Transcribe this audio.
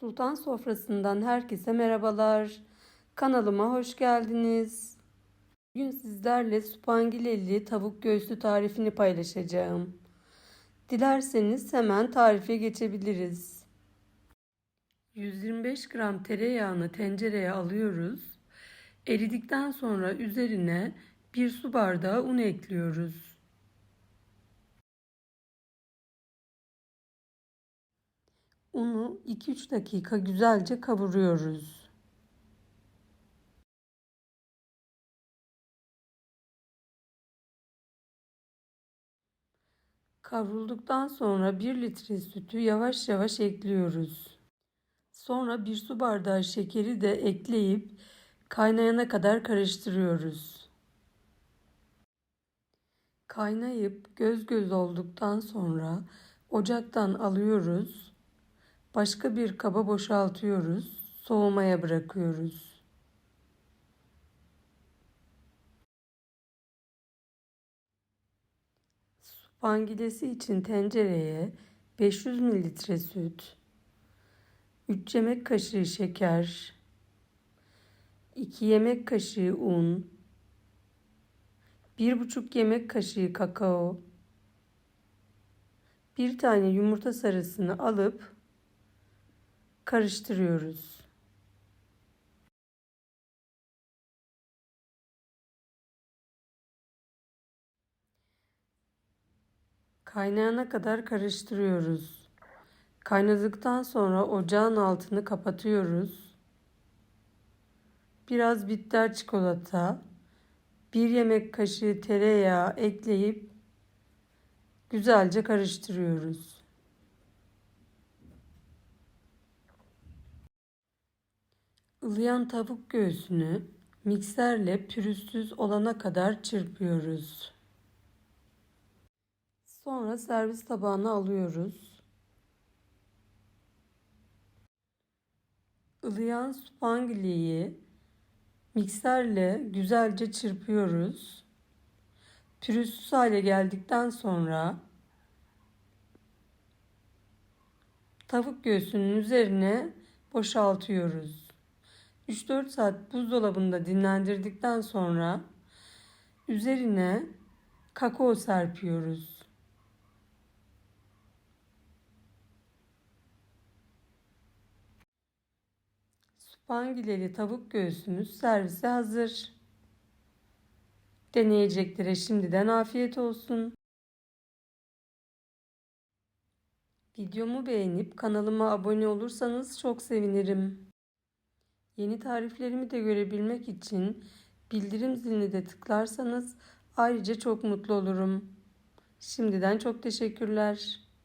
Sultan Sofrası'ndan herkese merhabalar. Kanalıma hoş geldiniz. Bugün sizlerle supangileli tavuk göğsü tarifini paylaşacağım. Dilerseniz hemen tarife geçebiliriz. 125 gram tereyağını tencereye alıyoruz. Eridikten sonra üzerine bir su bardağı un ekliyoruz. Unu 2-3 dakika güzelce kavuruyoruz. Kavrulduktan sonra 1 litre sütü yavaş yavaş ekliyoruz. Sonra bir su bardağı şekeri de ekleyip kaynayana kadar karıştırıyoruz. Kaynayıp göz göz olduktan sonra ocaktan alıyoruz. Başka bir kaba boşaltıyoruz. Soğumaya bırakıyoruz. Supangilesi için tencereye 500 mililitre süt, 3 yemek kaşığı şeker, 2 yemek kaşığı un, 1,5 yemek kaşığı kakao, bir tane yumurta sarısını alıp karıştırıyoruz. Kaynayana kadar karıştırıyoruz. Kaynadıktan sonra ocağın altını kapatıyoruz. Biraz bitter çikolata, bir yemek kaşığı tereyağı ekleyip güzelce karıştırıyoruz. Ilıyan tavuk göğsünü mikserle pürüzsüz olana kadar çırpıyoruz. Sonra servis tabağına alıyoruz. Ilıyan supangiliyi mikserle güzelce çırpıyoruz. Pürüzsüz hale geldikten sonra tavuk göğsünün üzerine boşaltıyoruz. 3-4 saat buzdolabında dinlendirdikten sonra üzerine kakao serpiyoruz. Spangileli tavuk göğsümüz servise hazır. Deneyeceklere şimdiden afiyet olsun. Videomu beğenip kanalıma abone olursanız çok sevinirim. Yeni tariflerimi de görebilmek için bildirim zilini de tıklarsanız ayrıca çok mutlu olurum. Şimdiden çok teşekkürler.